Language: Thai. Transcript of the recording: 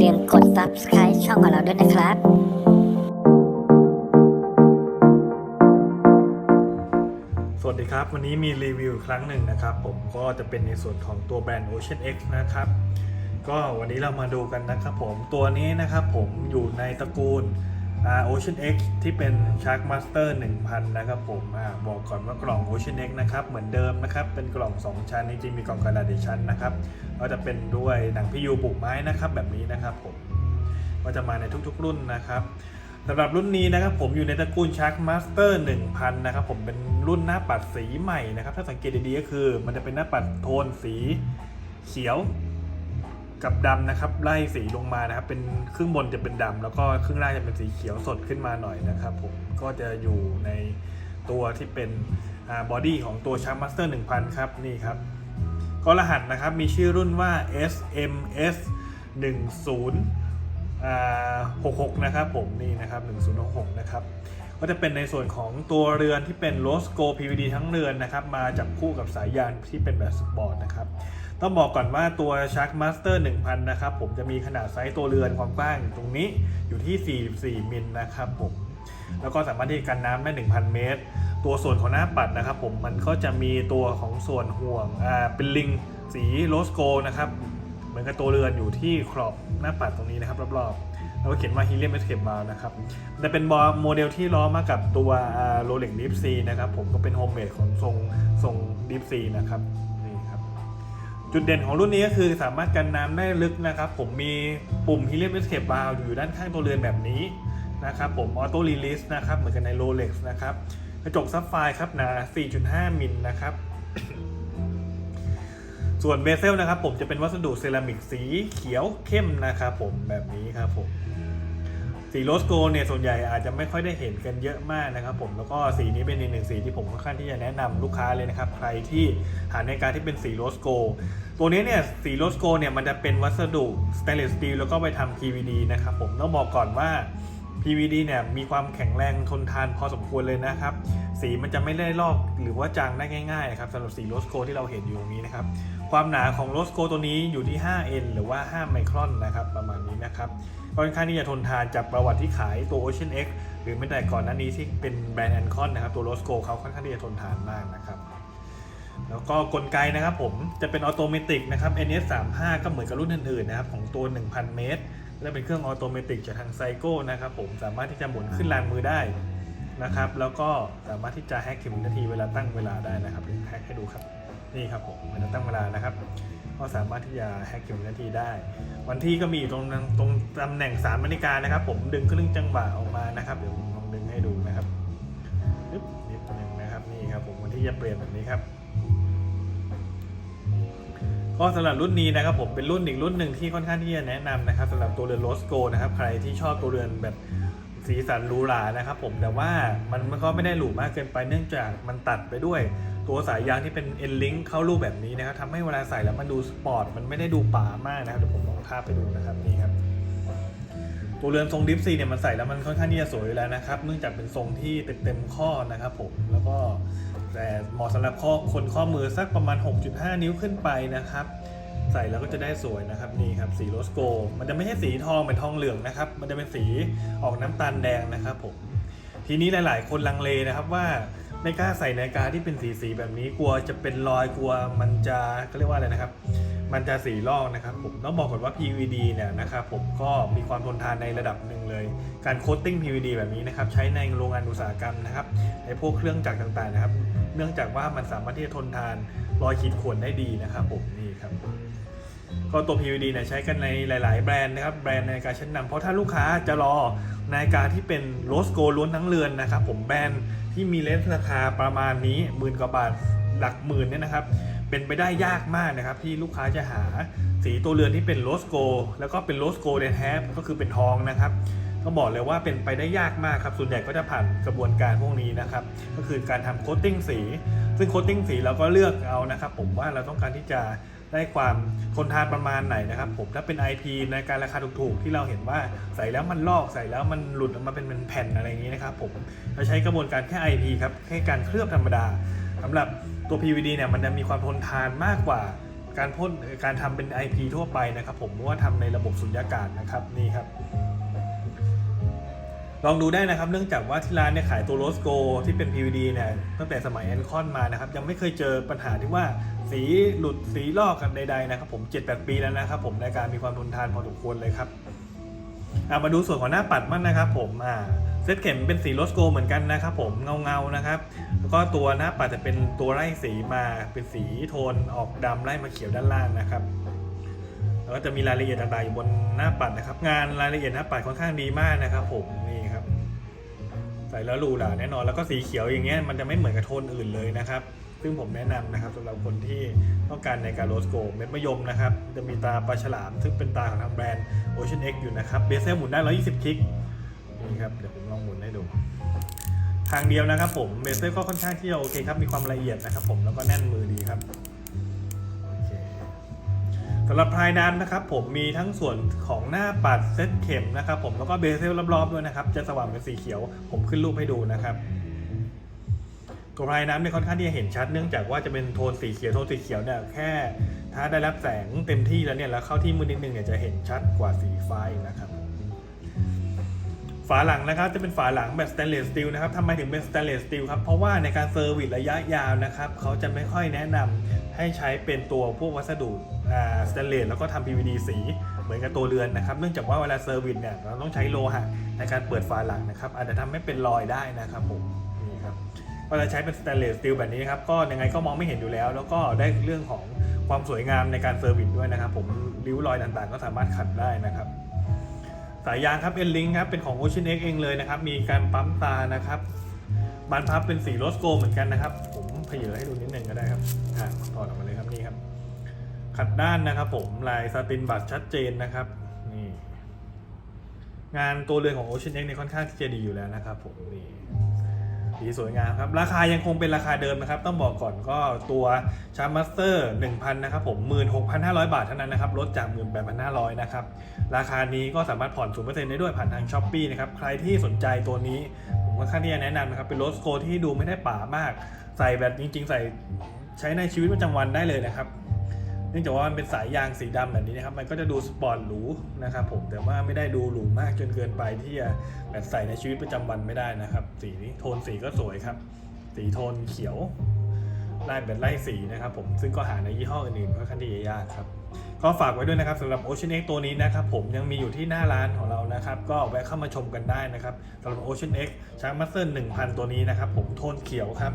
ลืมกด subscribe ช่องของเราด้วยนะครับสวัสดีครับ วันนี้มีรีวิวครั้งหนึ่งนะครับ ผมก็จะเป็นในส่วนของตัวแบรนด์ Ocean X นะครับ ก็วันนี้เรามาดูกันนะครับผมตัวนี้นะครับผมอยู่ในตระกูล Ocean X ที่เป็น Shark Master 1000 นะครับผมอบอกก่อนว่ากล่อง Ocean X นะครับ เหมือนเดิมนะครับ เป็นกล่อง 2 ชั้นจริงๆมีกล่องกระดาษอีชั้นนะครับ ก็จะเป็นด้วยหนังพิยูบุกไม้นะครับแบบนี้นะครับผม ก็จะมาในทุกๆรุ่นนะครับสำหรับรุ่นนี้นะครับผมอยู่ในตระกูล Shark Master 1000 นะครับผมเป็นรุ่นหน้าปัดสีใหม่นะครับ ถ้าสังเกตดีๆก็คือ มันจะเป็นหน้าปัดโทนสีเขียว กับดำนะครับไล่สีลงมานะครับ เป็นครึ่งบนจะเป็นดำแล้วก็ครึ่งล่างจะเป็นสีเขียวสดขึ้นมาหน่อยนะครับผมก็จะอยู่ในตัวที่เป็นบอดี้ของตัว Shark Master 1000 ครับนี่ครับก็รหัสนะครับมีชื่อรุ่นว่า SMS 1066 นะครับผมนี่นะครับ 1066 นะครับก็จะเป็นในส่วนของตัวเรือนที่เป็น r o s c o PVD ทั้งเรือนนะครับ มาจับคู่กับสายยางที่เป็นแบบสปอร์ตนะครับ ต้องบอกก่อนว่าตัว Shark Master 1000 นะครับ ผมจะมีขนาดไซส์ตัวเรือนความกว้าง ตรงนี้อยู่ที่ 44 มิลนะครับผมแล้วก็สามารถที่กันน้ำได้ 1,000 เมตร ตัวส่วนของหน้าปัดนะครับผมมันก็จะมีตัวของส่วนห่วงอ่าเป็นลิงสีโรสโกนะครับเหมือนกับตัวเรือนอยู่ที่ขอบหน้าปัดตรงนี้นะครับรอบๆแล้วก็เขียนว่า Helium Escape Valve นะครับแต่เป็นบอโมเดลที่ล้อมากับตัวโรเล็กดิฟซีนะครับผมก็เป็นโฮมเมดของทรงทรงดิฟซีนะครับ จุดเด่นของรุ่นนี้ก็คือสามารถกันน้ำได้ลึกนะครับ ผมมีปุ่ม Helium Escape Valve อยู่ด้านข้างตัวเรือนแบบนี้นะครับผมออโต้รีลิสนะครับเหมือนกันใน Rolex นะครับกระจกซับไฟครับหนา 4.5 มิลนะครับ ส่วนเบเซลนะครับผมจะเป็นวัสดุเซรามิกสีเขียวเข้มนะครับผมแบบนี้ครับผม สีโรสโกเนี่ยส่วนใหญ่อาจจะไม่ค่อยได้เห็นกันเยอะมากนะครับผมแล้วก็สีนี้เป็นอีกหนึ่งสีที่ผมค่อนข้างที่จะแนะนำลูกค้าเลยนะครับ ใครที่หาในการที่เป็นสีโรสโกตัวนี้เนี่ยสีโรสโกเนี่ยมันจะเป็นวัสดุสเตนเลสสตีลแล้วก็ไปทำ PVD นะครับผมต้องบอกก่อนว่า PVD เนี่ยมีความแข็งแรงทนทานพอสมควรเลยนะครับ สีมันจะไม่ได้ลอกหรือว่าจางได้ง่ายๆครับสำหรับสีโรสโกที่เราเห็นอยู่ตรงนี้นะครับ ความหนาของโรสโกตัวนี้อยู่ที่ 5N หรือว่า 5 ไมครอนนะครับ ประมาณนี้นะครับค่อนข้างที่จะทนทานจากประวัติที่ขายตัว Ocean X หรือไม่แต่ก่อนหน้านี้ที่เป็นแบรนด์แอนคอนนะครับตัวโรสโกเขาค่อนข้างที่จะทนทานมากนะครับแล้วก็กลไกนะครับผมจะเป็นออโตเมติกนะครับ NS 3 5 ก็เหมือนกับรุ่นอื่นๆนะครับของตัว 1,000 เมตร และเป็นเครื่องออโตเมติกจากทางไซโก้นะครับผมสามารถที่จะหมุนขึ้นลานมือได้นะครับ แล้วก็สามารถที่จะแฮกเข็มนาทีเวลาตั้งเวลาได้นะครับเดี๋ยวแฮกให้ดูครับนี่ครับผมเวลาตั้งเวลานะครับ ก็สามารถที่จะแฮกเข็มนาทีได้ วันที่ก็มีตรงตรงตำแหน่ง3นาฬิกานะครับ ผมดึงครึ่งจังหวะออกมานะครับเดี๋ยวผมลองดึงให้ดูนะครับปึ๊บนิดนึงนะครับนี่ครับผมวันที่จะเปลี่ยนแบบนี้ครับ ก็สำหรับรุ่นนี้นะครับผมเป็นรุ่นอีกรุ่นหนึ่งที่ค่อนข้างที่จะแนะนำนะครับสำหรับตัวเรือนโรสโกนะครับใครที่ชอบตัวเรือนแบบสีสันหรูหรานะครับผมแต่ว่ามันมันก็ไม่ได้หรูมากเกินไปเนื่องจากมันตัดไปด้วยตัวสายยางที่เป็นเอ็นลิงเข้ารูปแบบนี้นะครับทำให้เวลาใส่แล้วมันดูสปอร์ตมันไม่ได้ดูป่ามากนะครับเดี๋ยวผมลองทาบไปดูนะครับนี่ครับตัวเรือนทรงดิฟซีเนี่ยมันใส่แล้วมันค่อนข้างที่จะสวยอยู่แล้วนะครับ เนื่องจากเป็นทรงที่เต็มเต็มข้อนะครับผมแล้วก็ แต่เหมาะสำหรับข้อคนข้อมือสักประมาณ 6.5 นิ้วขึ้นไปนะครับ ใส่แล้วก็จะได้สวยนะครับนี่ครับสีโรสโก มันจะไม่ใช่สีทองเหมือนทองเหลืองนะครับ มันจะเป็นสีออกน้ำตาลแดงนะครับผมทีนี้หลาย ๆ คนลังเลนะครับว่าไม่กล้าใส่นาฬิกาที่เป็นสีสีแบบนี้กลัวจะเป็นรอยกลัวมันจะเขาเรียกว่าอะไรนะครับ มันจะสีลอกนะครับผมต้องบอกก่อนว่า PVD เนี่ยนะครับผมก็มีความทนทานในระดับหนึ่งเลย การโคตติ้ง PVD แบบนี้นะครับใช้ในโรงงานอุตสาหกรรมนะครับในพวกเครื่องจักรต่างๆนะครับ เนื่องจากว่ามันสามารถที่จะทนทานรอยขีดข่วนได้ดีนะครับผมนี่ครับก็ตัว PVD เนี่ยใช้กันในหลาย ๆ แบรนด์นะครับแบรนด์นาฬิกาชั้นนำเพราะถ้าลูกค้าจะรอนาฬิกาที่เป็นโรสโกล้วนทั้งเรือนนะครับ ผมแบรนด์ที่มีเลนส์ราคาประมาณนี้หมื่นกว่าบาทหลักหมื่นเนี่ยนะครับ เป็นไปได้ยากมากนะครับ ที่ลูกค้าจะหาสีตัวเรือนที่เป็นโรสโกแล้วก็เป็นโรสโกแท้ก็คือเป็นทองนะครับ ต้องบอกเลยว่าเป็นไปได้ยากมากครับ ส่วนใหญ่ก็จะผ่านกระบวนการพวกนี้นะครับ ก็คือการทำโคตติ้งสี ซึ่งโคตติ้งสีเราก็เลือกเอานะครับ ผมว่าเราต้องการที่จะได้ความทนทานประมาณไหนนะครับผมถ้าเป็น IP ในการราคาถูกๆ ที่เราเห็นว่าใส่แล้วมันลอกใส่แล้วมันหลุดออกมาเป็นเป็นแผ่นอะไรอย่างนี้นะครับผมเราใช้กระบวนการแค่ IP ครับแค่การเคลือบธรรมดาสำหรับตัว PVD เนี่ยมันจะมีความทนทานมากกว่าการพ่นการทำเป็น IP ทั่วไปนะครับ ผมเพราะว่าทำในระบบสุญญากาศนะครับนี่ครับ ลองดูได้นะครับ เนื่องจากว่าที่ร้านเนี่ยขายตัวโรสโกที่เป็น PVD เนี่ยตั้งแต่สมัยแอนคอนมานะครับ ยังไม่เคยเจอปัญหาที่ว่าสีหลุดสีลอกกันใดๆนะครับผม 7-8 ปีแล้วนะครับผมในการมีความทนทานพอสมควรเลยครับอะมาดูส่วนของหน้าปัดมั่งนะครับผมอ่าเซตเข็มเป็นสีโรสโกเหมือนกันนะครับผมเงาๆนะครับ แล้วก็ตัวหน้าปัดจะเป็นตัวไล่สีมาเป็นสีโทนออกดำไล่มาเขียวด้านล่างนะครับ แล้วก็จะมีรายละเอียดต่างๆอยู่บนหน้าปัดนะครับ งานรายละเอียดหน้าปัดค่อนข้างดีมากนะครับ ผมนี่ครับ ใส่แล้วรูหราแน่นอนแล้วก็สีเขียวอย่างเงี้ยมันจะไม่เหมือนกับโทนอื่นเลยนะครับ ซึ่งผมแนะนำนะครับสำหรับคนที่ต้องการในการโรสโกเม็ดมะยมนะครับ จะมีตาปลาฉลาม ซึ่งเป็นตาของทางแบรนด์ Ocean X อยู่นะครับเบสเซลหมุนได้ 120 คลิกนี่ครับเดี๋ยวผมลองหมุนให้ดูทางเดียวนะครับผมเบสเซลก็ค่อนข้างที่จะโอเคครับ มีความละเอียดนะครับผมแล้วก็แน่นมือดีครับ สำหรับพายน้ำนะครับผมมีทั้งส่วนของหน้าปัดเซตเข็มนะครับผมแล้วก็เบเซลรอบๆด้วยนะครับ จะสว่างเป็นสีเขียว ผมขึ้นรูปให้ดูนะครับ ตัวพายน้ำเนี่ยค่อนข้างที่จะเห็นชัดเนื่องจากว่าจะเป็นโทนสีเขียวโทนสีเขียวเนี่ยแค่ ถ้าได้รับแสงเต็มที่แล้วเนี่ยแล้วเข้าที่มือนิดนึงเนี่ยจะเห็นชัดกว่าสีฟ้านะครับฝาหลังนะครับจะเป็นฝาหลังแบบสแตนเลสสตีลนะครับทำไมถึงเป็นสแตนเลสสตีลครับเพราะว่าในการเซอร์วิสระยะยาวนะครับเขาจะไม่ค่อยแนะนำให้ใช้เป็นตัวพวกวัสดุ สแตนเลสแล้วก็ทำ PVD สีเหมือนกับตัวเรือนนะครับ เนื่องจากว่าเวลาเซอร์วิสเนี่ยเราต้องใช้โลหะในการเปิดฝาหลังนะครับ อาจจะทำให้เป็นรอยได้นะครับผมนี่ครับเวลาใช้เป็นสแตนเลสสตีลแบบนี้นะครับก็ยังไงก็มองไม่เห็นอยู่แล้ว แล้วก็ได้เรื่องของความสวยงามในการเซอร์วิสด้วยนะครับ ผมริ้วรอยต่างๆ ก็สามารถขัดได้นะครับสายยางครับเอ็นลิงครับเป็นของ Ocean X เองเลยนะครับ มีการปั๊มตานะครับบานพับเป็นสีโรสโกเหมือนกันนะครับ ผมเพเยอให้ดูนิดนึงก็ได้ครับอะถอดออกมาเลยครับนี่ครับ ขัดด้านนะครับผมลายสตินบัตชัดเจนนะครับนี่งานตัวเรือนของ Ocean X เนี่ยค่อนข้างที่จะดีอยู่แล้วนะครับผมนี่ดีสวยงามครับ ราคายังคงเป็นราคาเดิมนะครับ ต้องบอกก่อนก็ตัวชาร์มัสเตอร์1,000นะครับผม 16,500 บาทเท่านั้นนะครับลดจาก 18,500 นะครับ ราคานี้ก็สามารถผ่อน0%ได้ด้วยผ่านทางช้อปปีนะครับ ใครที่สนใจตัวนี้ผมค่อนข้างที่จะแนะนำนะครับ เป็นรถสโกที่ดูไม่ได้ป่ามาก ใส่แบบจริง ๆ ใส่ใช้ในชีวิตประจำวันได้เลยนะครับ เนื่องจากว่ามันเป็นสายยางสีดำแบบนี้นะครับ มันก็จะดูสปอร์ตหรูนะครับผม แต่ว่าไม่ได้ดูหรูมากจนเกินไปที่จะแบบใส่ในชีวิตประจำวันไม่ได้นะครับ สีนี้โทนสีก็สวยครับ สีโทนเขียวลายแบบไล่สีนะครับผม ซึ่งก็หาในยี่ห้ออื่นๆก็ค่อนข้างที่จะยากครับ ก็ฝากไว้ด้วยนะครับสำหรับ Ocean X ตัวนี้นะครับผมยังมีอยู่ที่หน้าร้านของเรานะครับ ก็แวะเข้ามาชมกันได้นะครับสำหรับ Ocean X ช้างมาสเตอร์1,000 ตัวนี้นะครับผมโทนเขียวครับ